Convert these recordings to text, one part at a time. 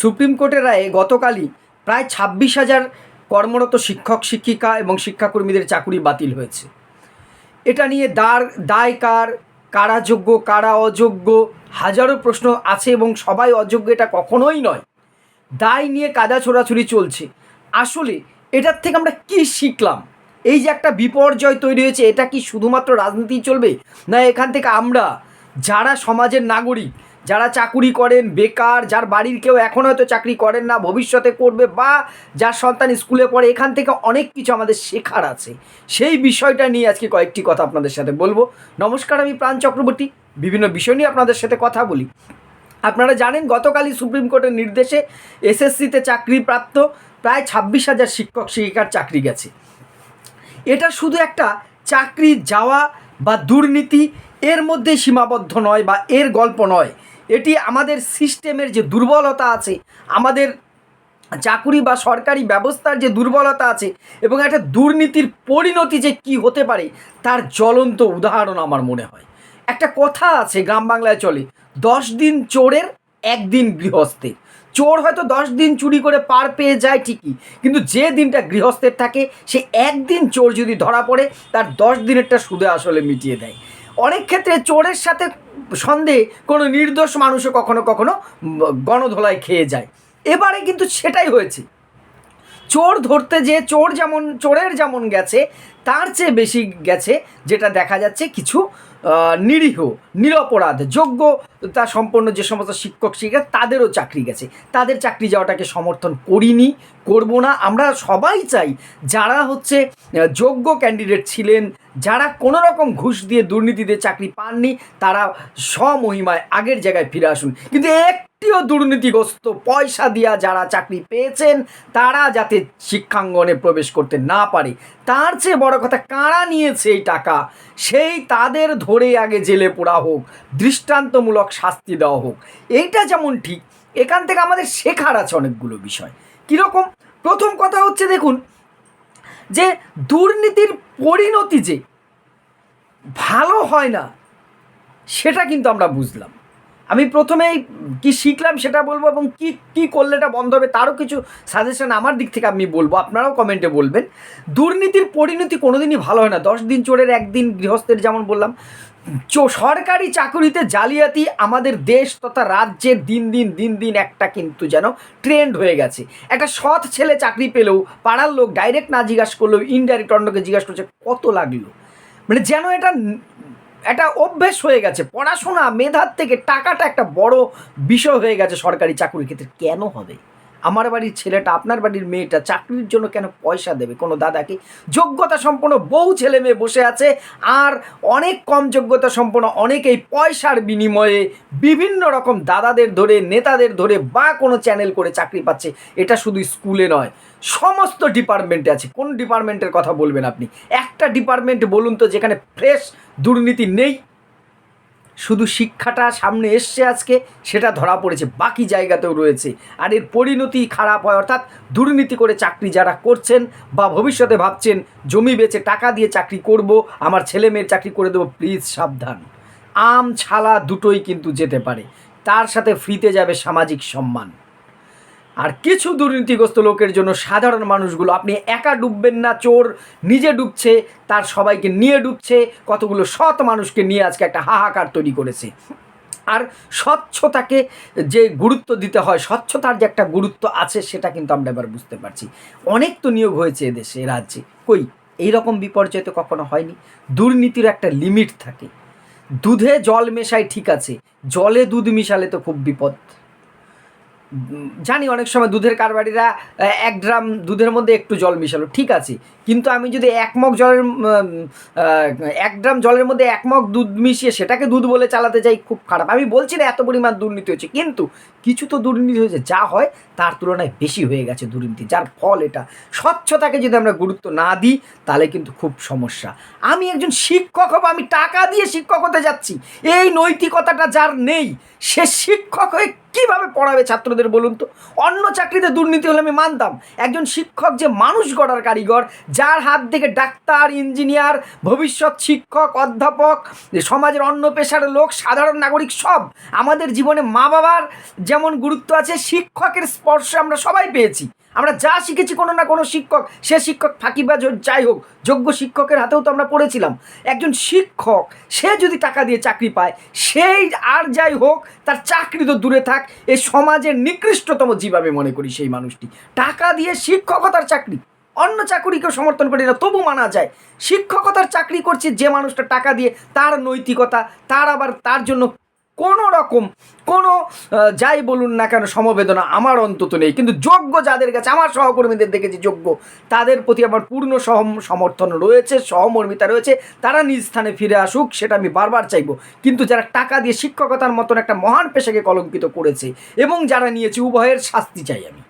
Supreme কোর্টের রায়ে গতকালই প্রায় ছাব্বিশ হাজার কর্মরত শিক্ষক, শিক্ষিকা এবং শিক্ষাকর্মীদের চাকুরি বাতিল হয়েছে। এটা নিয়ে দার, দায় কার, কারা যোগ্য, কারা অযোগ্য, হাজারো প্রশ্ন আছে এবং সবাই অযোগ্য এটা কখনোই নয়। দায় নিয়ে কাদা ছোড়াছুড়ি চলছে। আসলে এটার থেকে আমরা কি শিখলাম? এই যে একটা বিপর্যয় তৈরি হয়েছে, এটা কি শুধুমাত্র রাজনীতি চলবে? না, এখান থেকে আমরা যারা সমাজের নাগরিক যারা চাকুরি করেন, বেকার, যার বাড়ির কেউ এখন হয়তো চাকরি করেন না, ভবিষ্যতে করবে বা যার সন্তান স্কুলে পড়ে, এখান থেকে অনেক কিছু আমাদের শেখার আছে। সেই বিষয়টা নিয়ে আজকে কয়েকটি কথা আপনাদের সাথে বলব। নমস্কার, আমি প্রাণ চক্রবর্তী। বিভিন্ন বিষয় নিয়ে আপনাদের সাথে কথা বলি। আপনারা জানেন, গতকালই সুপ্রিম কোর্টের নির্দেশে এসএসসিতে চাকরিপ্রাপ্ত প্রায় ছাব্বিশ হাজার শিক্ষক শিক্ষিকার চাকরি গেছে। এটা শুধু একটা চাকরি যাওয়া বা দুর্নীতি এর মধ্যে সীমাবদ্ধ নয় বা এর গল্প নয়। এটি আমাদের সিস্টেমের যে দুর্বলতা আছে, আমাদের চাকুরি বা সরকারি ব্যবস্থার যে দুর্বলতা আছে এবং একটা দুর্নীতির পরিণতি যে কি হতে পারে, তার জ্বলন্ত উদাহরণ আমার মনে হয়। একটা কথা আছে, গ্রাম বাংলায় চলে, দশ দিন চোরের একদিন গৃহস্থের। চোর হয়তো দশ দিন চুরি করে পার পেয়ে যায় ঠিকই, কিন্তু যে দিনটা গৃহস্থের থাকে, সে একদিন চোর যদি ধরা পড়ে, তার দশ দিনেরটা সুদে আসলে মিটিয়ে দেয়। অনেক ক্ষেত্রে চোরের সাথে সন্দেহে কোনো নির্দোষ মানুষও কখনো কখনো গণধোলায় খেয়ে যায়। এবারে কিন্তু সেটাই হয়েছে। চোর ধরতে যে চোর যেমন, চোরের যেমন গেছে, তার চেয়ে বেশি গেছে, যেটা দেখা যাচ্ছে কিছু নিরীহ, নিরপরাধ, যোগ্য, তা সম্পন্ন যে সমস্ত শিক্ষক, শিক্ষিকা, তাদেরও চাকরি গেছে। তাদের চাকরি যাওয়াটাকে সমর্থন করিনি, করব না। আমরা সবাই চাই যারা হচ্ছে যোগ্য ক্যান্ডিডেট ছিলেন যারা কোনো রকম ঘুষ দিয়ে দুর্নীতিতে চাকরি পাননি, তারা স্বমহিমায় আগের জায়গায় ফিরে আসুন। কিন্তু একটিও দুর্নীতিগ্রস্ত পয়সা দিয়া যারা চাকরি পেয়েছেন, তারা যাতে শিক্ষাঙ্গনে প্রবেশ করতে না পারে, তার চেয়ে বড় কথা কারা নিয়েছে এই টাকা? সেই তাদের ধরে আগে জেলে পোড়া হোক, দৃষ্টান্তমূলক শাস্তি দেওয়া হোক। এইটা যেমন ঠিক, এখান থেকে আমাদের শেখার আছে অনেকগুলো বিষয়। কীরকম? প্রথম কথা হচ্ছে, দেখুন যে দুর্নীতির পরিণতি যে ভালো হয় না, সেটা কিন্তু আমরা বুঝলাম। আমি প্রথমেই কি শিখলাম সেটা বলব এবং কি কি করলে এটা বন্ধ হবে তারও কিছু সাজেশন আমার দিক থেকে আমি বলব, আপনারাও কমেন্টে বলবেন। দুর্নীতির পরিণতি কোনোদিনই ভালো হয় না। দশ দিন চোরের একদিন গৃহস্থের যেমন বললাম সরকারি চাকুরিতে জালিয়াতি আমাদের দেশ তথা রাজ্যের দিন দিন দিন দিন একটা কিন্তু যেন ট্রেন্ড হয়ে গেছে। একটা সৎ ছেলে চাকরি পেলেও, পাড়ার লোক ডাইরেক্ট না জিজ্ঞাসা করলেও ইনডাইরেক্ট অন্যকে জিজ্ঞাসা করছে, কত লাগল? মানে যেন এটা একটা অভ্যেস হয়ে গেছে। পড়াশোনা মেধার থেকে টাকাটা একটা বড় বিষয় হয়ে গেছে সরকারি চাকরির ক্ষেত্রে। কেন হবে? আমার বাড়ির ছেলেটা, আপনার বাড়ির মেয়েটা চাকরির জন্য কেন পয়সা দেবে? কোনো দাদাকে? যোগ্যতা সম্পন্ন বহু ছেলে মেয়ে বসে আছে, আর অনেক কম যোগ্যতা সম্পন্ন অনেকেই পয়সার বিনিময়ে বিভিন্ন রকম দাদাদের ধরে, নেতাদের ধরে বা কোনো চ্যানেল করে চাকরি পাচ্ছে। এটা শুধু স্কুলে নয়, সমস্ত ডিপার্টমেন্টে আছে। কোন ডিপার্টমেন্টের কথা বলবেন আপনি? একটা ডিপার্টমেন্ট বলুন তো যেখানে ফ্রেশ দুর্নীতি নেই। শুধু শিক্ষাটা সামনে এসছে আজকে, সেটা ধরা পড়েছে, বাকি জায়গাতেও রয়েছে। আর এর পরিণতি খারাপ হয়, অর্থাৎ দুর্নীতি করে চাকরি যারা করছেন বা ভবিষ্যতে ভাবছেন, জমি বেচে টাকা দিয়ে চাকরি করব, আমার ছেলে মেয়ের চাকরি করে দেবো, প্লিজ সাবধান। আম ছালা দুটোই কিন্তু যেতে পারে। তার সাথে ফ্রিতে যাবে সামাজিক সম্মান। আর কিছু দুর্নীতিগ্রস্ত লোকের জন্য সাধারণ মানুষগুলো, আপনি একা ডুববেন না, চোর নিজে ডুবছে, তার সবাইকে নিয়ে ডুবছে, কতগুলো সৎ মানুষকে নিয়ে আজকে একটা হাহাকার তৈরি করেছে। আর স্বচ্ছতাকে যে গুরুত্ব দিতে হয়, স্বচ্ছতার যে একটা গুরুত্ব আছে, সেটা কিন্তু আমরা এবার বুঝতে পারছি। অনেক তো নিয়োগ হয়েছে এদেশে, রাজ্যে। কই? এই রকম বিপর্যয় তো কখনো হয়নি। দুর্নীতির একটা লিমিট থাকে। দুধে জল মেশাই ঠিক আছে, জলে দুধ মিশালে তো খুব বিপদ। জানি অনেক সময় দুধের কারবারিরা এক ড্রাম দুধের মধ্যে একটু জল মিশালো, ঠিক আছে। কিন্তু আমি যদি এক মগ জলের এক ড্রাম জলের মধ্যে এক মগ দুধ মিশিয়ে সেটাকে দুধ বলে চালাতে যাই, খুব খারাপ। আমি বলছি না এত পরিমাণ দুর্নীতি হয়েছে, কিন্তু কিছু তো দুর্নীতি হয়েছে। যা হয়, তার তুলনায় বেশি হয়ে গেছে দুর্নীতি, যার ফল এটা। স্বচ্ছতাকে যদি আমরা গুরুত্ব না দিই, তাহলে কিন্তু খুব সমস্যা। আমি একজন শিক্ষক হব, আমি টাকা দিয়ে শিক্ষক হতে যাচ্ছি। এই নৈতিকতাটা যার নেই, সে শিক্ষক হয়ে কীভাবে পড়াবে ছাত্রদের বলুন তো? অন্য চাকরিতে দুর্নীতি হলে আমি মানতাম। একজন শিক্ষক যে মানুষ গড়ার কারিগর, যার হাত থেকে ডাক্তার, ইঞ্জিনিয়ার, ভবিষ্যৎ শিক্ষক, অধ্যাপক সমাজের অন্য পেশার লোক, সাধারণ নাগরিক সব আমাদের জীবনে মা বাবার যেমন গুরুত্ব আছে, শিক্ষকের স্পর্শ আমরা সবাই পেয়েছি। আমরা যা শিখেছি কোনো না কোনো শিক্ষক, সে শিক্ষক ফাঁকিবাজ হোক, যাই হোক, যোগ্য শিক্ষকের হাতেও তো আমরা পড়েছিলাম। একজন শিক্ষক, সে যদি টাকা দিয়ে চাকরি পায়, সেই আর যাই হোক, তার চাকরি তো দূরে থাক এই সমাজের নিকৃষ্টতম জীব আমি মনে করি সেই মানুষটি। টাকা দিয়ে শিক্ষকতার চাকরি, অন্য চাকরিকেও সমর্থন করি না, তবু মানা যায়। শিক্ষকতার চাকরি করছে যে মানুষটা টাকা দিয়ে, তার নৈতিকতা, তার আবার তার জন্য কোনো রকম, কোনো যাই বলুন না কেন সমবেদনা আমার অন্তত নেই। কিন্তু যোগ্য যাদের কাছে, আমার সহকর্মীদের দেখেছি যোগ্য, তাদের প্রতি আমার পূর্ণ সহ সমর্থন রয়েছে, সহমর্মিতা রয়েছে। তারা নিজ স্থানে ফিরে আসুক, সেটা আমি বারবার চাইব। কিন্তু যারা টাকা দিয়ে শিক্ষকতার মতন একটা মহান পেশাকে কলঙ্কিত করেছে, এবং যারা নিয়েছে উভয়ের শাস্তি চাই আমি।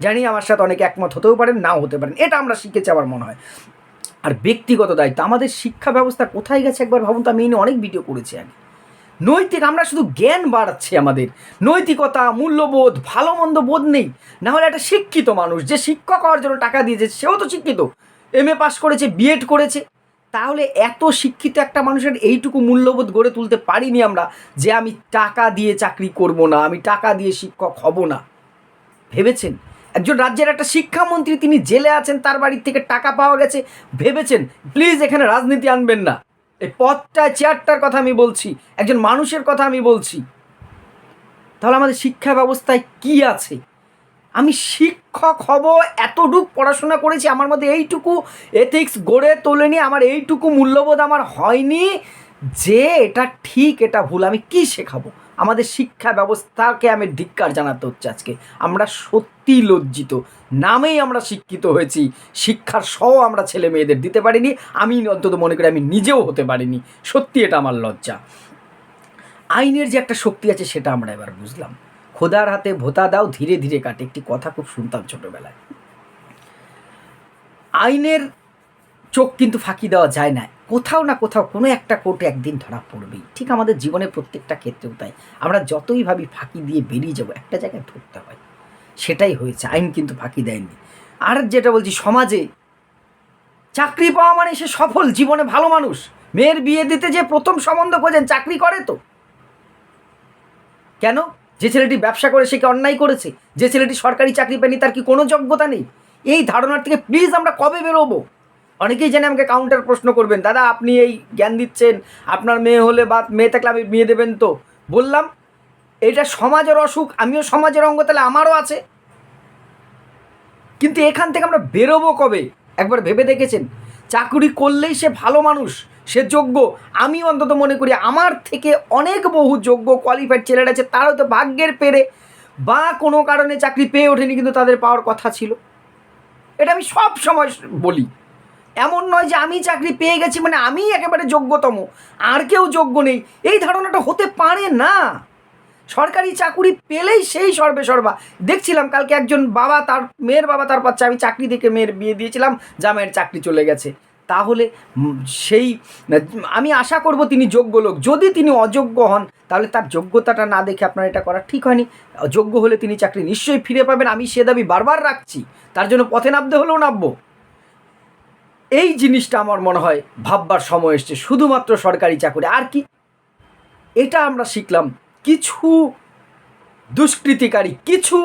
জানি আমার সাথে অনেকে একমত হতেও পারেন, নাও হতে পারেন, এটা আমরা শিখেছি আমার মনে হয়। আর ব্যক্তিগত দায়িত্ব, আমাদের শিক্ষা ব্যবস্থা কোথায় গেছে একবার ভাবুন তো, আমি এই নিয়ে অনেক ভিডিও করেছি আগে। নৈতিক, আমরা শুধু জ্ঞান বাড়াচ্ছি আমাদের। নৈতিকতা, মূল্যবোধ ভালো মন্দ বোধ নেই। না হলে একটা শিক্ষিত মানুষ, যে শিক্ষক হওয়ার জন্য টাকা দিয়েছে, সেও তো শিক্ষিত। এম এ পাস করেছে বিএড করেছে। তাহলে এত শিক্ষিত একটা মানুষের এইটুকু মূল্যবোধ গড়ে তুলতে পারিনি আমরা যে আমি টাকা দিয়ে চাকরি করব না, আমি টাকা দিয়ে শিক্ষক হব না। ভেবেছেন? একজন রাজ্যের একটা শিক্ষামন্ত্রী তিনি জেলে আছেন, তার বাড়ির থেকে টাকা পাওয়া গেছে। ভেবেছেন? প্লিজ এখানে রাজনীতি আনবেন না। এই পথটা, চেয়ারটার কথা আমি বলছি, একজন মানুষের কথা আমি বলছি। তাহলে আমাদের শিক্ষা ব্যবস্থায় কি আছে? আমি শিক্ষক হব, এতটুক পড়াশোনা করেছি, আমার মধ্যে এইটুকু এথিক্স গড়ে তোলেনি, আমার এইটুকু মূল্যবোধ আমার হয়নি। যে এটা ঠিক, এটা ভুল, আমি কি শেখাবো? আমাদের শিক্ষা ব্যবস্থাকে আমি ধিক্কার জানাতে হচ্ছে আজকে। আমরা সত্যি লজ্জিত। নামেই আমরা শিক্ষিত হয়েছি। শিক্ষার সহ আমরা ছেলে মেয়েদের দিতে পারিনি। আমি অন্তত মনে করি আমি নিজেও হতে পারিনি। সত্যি এটা আমার লজ্জা। আইনের যে একটা শক্তি আছে সেটা আমরা এবার বুঝলাম। খোদার হাতে ভোতা দাও, ধীরে ধীরে কাটে। একটি কথা খুব শুনতাম ছোটোবেলায়। আইনের চোখ কিন্তু ফাঁকি দেওয়া যায় না। কোথাও না কোথাও কোনো একটা কোর্টে একদিন ধরা পড়বেই। ঠিক আমাদের জীবনের প্রত্যেকটা ক্ষেত্রেও তাই। আমরা যতই ভাবি ফাঁকি দিয়ে বেরিয়ে যাব, একটা জায়গায় ধরতে হয়। সেটাই হয়েছে, আইন কিন্তু ফাঁকি দেয়নি। আর যেটা বলছি, সমাজে চাকরি পাওয়া মানে সে সফল, জীবনে ভালো মানুষ। মেয়ের বিয়ে দিতে যে প্রথম সম্বন্ধ খোঁজেন, চাকরি করে তো। কেন? যে ছেলেটি ব্যবসা করে, সে কি অন্যায় করেছে? যে ছেলেটি সরকারি চাকরি পায়নি, তার কি কোনো যোগ্যতা নেই? এই ধারণার থেকে প্লিজ আমরা কবে বেরোবো? অনেকেই জানে আমাকে কাউন্টার প্রশ্ন করবেন, দাদা, আপনি এই জ্ঞান দিচ্ছেন, আপনার মেয়ে হলে বা মেয়ে থাকলে আমি বিয়ে দেবেন তো? বললাম, এটা সমাজের অসুখ, আমিও সমাজের অঙ্গ, তাহলে আমারও আছে। কিন্তু এখান থেকে আমরা বেরোবো কবে? একবার ভেবে দেখেছেন? চাকুরি করলেই সে ভালো মানুষ, সে যোগ্য। আমি অন্তত মনে করি, আমার থেকে অনেক বহু যোগ্য কোয়ালিফাইড ছেলেরা আছে তারা তো ভাগ্যের পেরে। বা কোনো কারণে চাকরি পেয়ে ওঠেনি, কিন্তু তাদের পাওয়ার কথা ছিল। এটা আমি সব সময় বলি। এমন নয় যে আমি চাকরি পেয়ে গেছি মানে আমি একেবারে যোগ্যতম। আর কেউ যোগ্য নেই। এই ধারণাটা হতে পারে না। সরকারি চাকুরি পেলেই সেই সর্বে সর্বা। দেখছিলাম কালকে একজন বাবা তার, মেয়ের বাবা তার পাচ্ছে, আমি চাকরি থেকে মেয়ের বিয়ে দিয়েছিলাম, যা জামাইয়ের চাকরি চলে গেছে। তাহলে সেই, আমি আশা করব তিনি যোগ্য লোক। যদি তিনি অযোগ্য হন, তাহলে তার যোগ্যতাটা না দেখে আপনার এটা করা ঠিক হয়নি। যোগ্য হলে তিনি চাকরি নিশ্চয়ই ফিরে পাবেন। আমি সে দাবি বারবার রাখছি। তার জন্য পথে নামতে হলেও নামবো। এই জিনিসটা আমার মনে হয় ভাববার সময় এসছে, শুধুমাত্র সরকারি চাকরি। আর কি? এটা আমরা শিখলাম, কিছু দুষ্কৃতিকারী, কিছু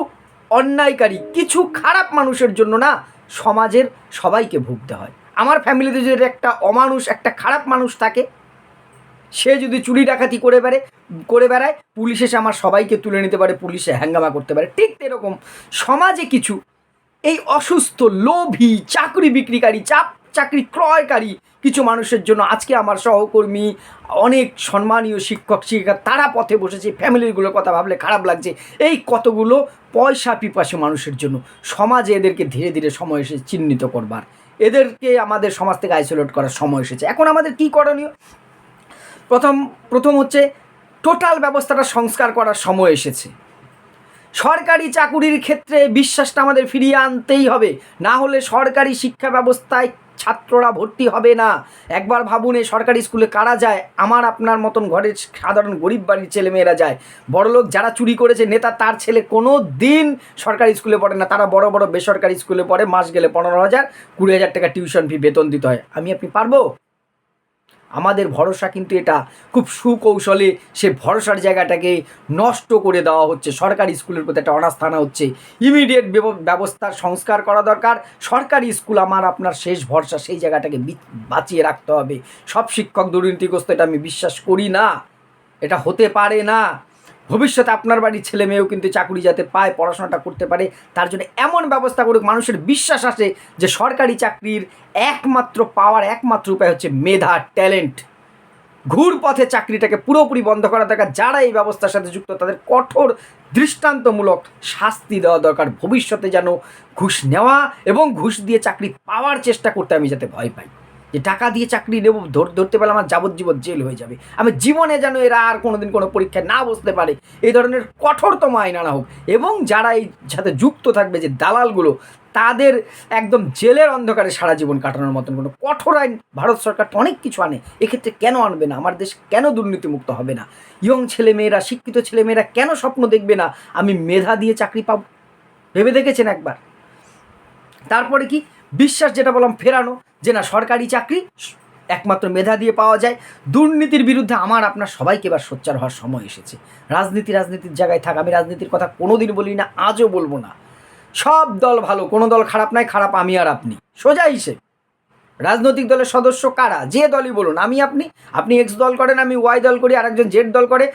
অন্যায়কারী, কিছু খারাপ মানুষের জন্য না সমাজের সবাইকে ভুগতে হয়। আমার ফ্যামিলিতে যদি একটা অমানুষ, একটা খারাপ মানুষ থাকে, সে যদি চুরি ডাকাতি করে বেড়ে করে বেড়ায়, পুলিশ এসে আমার সবাইকে তুলে নিতে পারে, পুলিশে হ্যাঙ্গামা করতে পারে। ঠিক এরকম সমাজে কিছু এই অসুস্থ, লোভী, চাকরি বিক্রিকারী, চাপ চাকরি ক্রয়কারী কিছু মানুষের জন্য। আজকে আমার সহকর্মী অনেক সম্মানীয় শিক্ষক, শিক্ষিকা, তারা পথে বসেছে, ফ্যামিলিগুলোর কথা ভাবলে খারাপ লাগছে। এই কতগুলো পয়সা পিপাসু মানুষের জন্য। সমাজে এদেরকে ধীরে ধীরে সময় এসেছে চিহ্নিত করবার। এদেরকে আমাদের সমাজ থেকে আইসোলেট করার সময় এসেছে। এখন আমাদের কি করণীয়? প্রথম প্রথম হচ্ছে টোটাল ব্যবস্থাটা সংস্কার করার সময় এসেছে। সরকারি চাকুরির ক্ষেত্রে বিশ্বাসটা আমাদের ফিরিয়ে আনতেই হবে। না হলে সরকারি শিক্ষা ব্যবস্থায় ছাত্ররা ভর্তি হবে না। একবার ভাবুন এই সরকারি স্কুলে কারা যায়? আমার আপনার মতন ঘরের সাধারণ গরিব বাড়ির ছেলেমেয়েরা যায়। বড়লোক যারা চুরি করেছে, নেতা তার ছেলে কোনো দিন সরকারি স্কুলে পড়ে না। তারা বড় বড় বেসরকারি স্কুলে পড়ে, মাস গেলে পনেরো হাজার, কুড়ি হাজার টাকা টিউশন ফি বেতন দিতে হয়। আমি আপনি পারব? আমাদের ভরসা কিন্তু এটা খুব সুকৌশলে সে ভরসার জায়গাটাকে নষ্ট করে দেওয়া হচ্ছে। সরকারি স্কুলের প্রতি একটা অনাস্থানা হচ্ছে। ইমিডিয়েট ব্যবস্থার সংস্কার করা দরকার। সরকারি স্কুল আমার আপনার শেষ ভরসা, সেই জায়গাটাকে বাঁচিয়ে রাখতে হবে। সব শিক্ষক দুর্নীতিগ্রস্ত, এটা আমি বিশ্বাস করি না। এটা হতে পারে না। ভবিষ্যতে আপনার বাড়ির ছেলে মেয়েও কিন্তু চাকরি যাতে পায়, পড়াশোনাটা করতে পারে, তার জন্য এমন ব্যবস্থা করুক, মানুষের বিশ্বাস আসে যে সরকারি চাকরির একমাত্র পাওয়ার একমাত্র উপায় হচ্ছে মেধা ট্যালেন্ট ঘুর পথে চাকরিটাকে পুরোপুরি বন্ধ করা দরকার, যারা এই ব্যবস্থার সাথে যুক্ত, তাদের কঠোর, দৃষ্টান্তমূলক শাস্তি দেওয়া দরকার। ভবিষ্যতে যেন ঘুষ নেওয়া এবং ঘুষ দিয়ে চাকরি পাওয়ার চেষ্টা করতে আমি যাতে ভয় পাই। যে টাকা দিয়ে চাকরি নেব, ধর- ধরতে পারলে আমার যাবজ্জীবন জেল হয়ে যাবে। আমি জীবনে যেন এরা আর কোনোদিন কোনো পরীক্ষায় না বসতে পারে। এই ধরনের কঠোরতম আইন আনা হোক। এবং যারা এই সাথে যুক্ত থাকবে যে দালালগুলো, তাদের একদম জেলের অন্ধকারে সারা জীবন কাটানোর মতন কোনো কঠোর আইন ভারত সরকার অনেক কিছু আনে। এক্ষেত্রে কেন আনবে না? আমার দেশ কেন দুর্নীতিমুক্ত হবে না? ইয়ং ছেলেমেয়েরা, শিক্ষিত ছেলেমেয়েরা কেন স্বপ্ন দেখবে না? আমি মেধা দিয়ে চাকরি পাব? ভেবে দেখেছেন একবার? তারপরে কি? বিশ্বাস যেটা বললাম ফেরানো, যে না সরকারি চাকরি একমাত্র মেধা দিয়ে পাওয়া যায়। দুর্নীতির বিরুদ্ধে আমার, আপনার সবাইকে এবার সোচ্চার হওয়ার সময় এসেছে। রাজনীতি রাজনীতির জায়গায় থাক, আমি রাজনীতির কথা কোনো দিন বলি না, আজও বলব না। সব দল ভালো, কোনো দল খারাপ নাই, খারাপ আমি আর আপনি। সোজা হিসেব। রাজনৈতিক দলের সদস্য কারা? যে দলই বলুন। আমি, আপনি আপনি এক্স দল করেন, আমি ওয়াই দল করি, আরেকজন জেড দল করে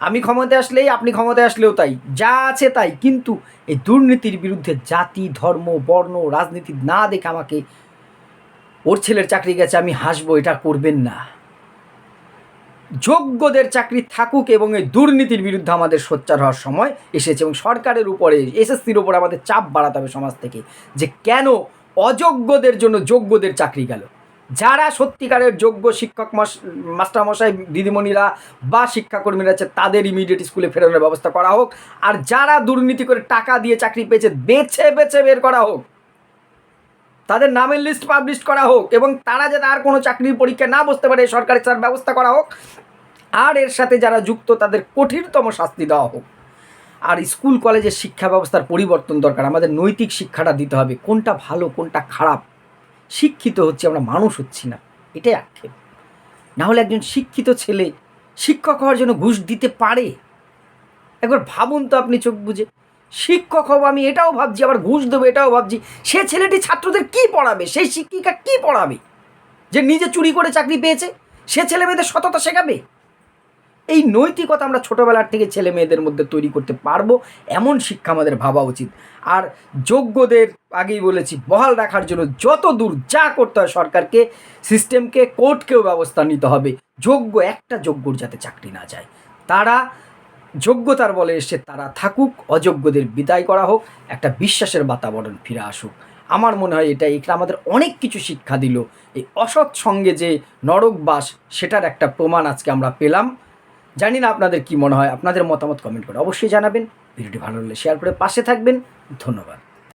আমি ক্ষমতায় আসলেই আপনি ক্ষমতায় আসলেও তাই। যা আছে তাই। কিন্তু এই দুর্নীতির বিরুদ্ধে জাতি, ধর্ম, বর্ণ, রাজনীতি না দেখে আমাকে ওর ছেলের চাকরি গেছে, আমি হাসবো, এটা করবেন না। যোগ্যদের চাকরি থাকুক এবং এই দুর্নীতির বিরুদ্ধে আমাদের সোচ্চার হওয়ার সময় এসেছে এবং সরকারের উপরে এসএসসির উপর আমাদের চাপ বাড়াতে হবে সমাজ থেকে যে কেন অযোগ্যদের জন্য যোগ্যদের চাকরি গেল। যারা সত্যিকারের যোগ্য শিক্ষক মাস- মাস্টারমশাই, দিদিমণিরা বা শিক্ষাকর্মীরা আছে, তাদের ইমিডিয়েট স্কুলে ফেরানোর ব্যবস্থা করা হোক। আর যারা দুর্নীতি করে টাকা দিয়ে চাকরি পেয়েছে, বেছে বেছে বের করা হোক। তাদের নামের লিস্ট পাবলিশ করা হোক এবং তারা যাতে আর কোনো চাকরির পরীক্ষা না বসতে পারে সরকারি তার ব্যবস্থা করা হোক। আর এর সাথে যারা যুক্ত, তাদের কঠিনতম শাস্তি দেওয়া হোক। আর স্কুল, কলেজের শিক্ষা ব্যবস্থার পরিবর্তন দরকার। আমাদের নৈতিক শিক্ষাটা দিতে হবে। কোনটা ভালো, কোনটা খারাপ? শিক্ষিত হচ্ছে, আমরা মানুষ হচ্ছি না। এটাই আক্ষেপ। না হলে একজন শিক্ষিত ছেলে শিক্ষক হওয়ার জন্য ঘুষ দিতে পারে? একবার ভাবুন তো আপনি চোখ বুঝে শিক্ষক হব আমি, এটাও ভাবছি, আবার ঘুষ দেবো, এটাও ভাবছি। সে ছেলেটি ছাত্রদের কি পড়াবে? সেই শিক্ষিকা কি পড়াবে? যে নিজে চুরি করে চাকরি পেয়েছে, সে ছেলে মেয়েদের সততা শেখাবে? এই নৈতিকতা আমরা ছোটোবেলার থেকে ছেলে মেয়েদের মধ্যে তৈরি করতে পারব, এমন শিক্ষা আমাদের ভাবা উচিত। আর যোগ্যদের আগেই বলেছি, বহাল রাখার জন্য যত দূর যা করতে হয় সরকারকে সিস্টেমকে কোর্টকেও ব্যবস্থা নিতে হবে। যোগ্য একটা যোগ্যর যাতে চাকরি না যায়। তারা যোগ্যতার বলে এসে তারা থাকুক, অযোগ্যদের বিদায় করা হোক, একটা বিশ্বাসের বাতাবরণ ফিরে আসুক। আমার মনে হয় এটা এটা আমাদের অনেক কিছু শিক্ষা দিল। এই অসৎ সঙ্গে যে নরকবাস সেটার একটা প্রমাণ আজকে আমরা পেলাম। জানি না আপনাদের কি মনে হয়, আপনাদের মতামত কমেন্ট করে অবশ্যই জানাবেন। ভিডিওটি ভালো লাগলে শেয়ার করে পাশে থাকবেন। ধন্যবাদ।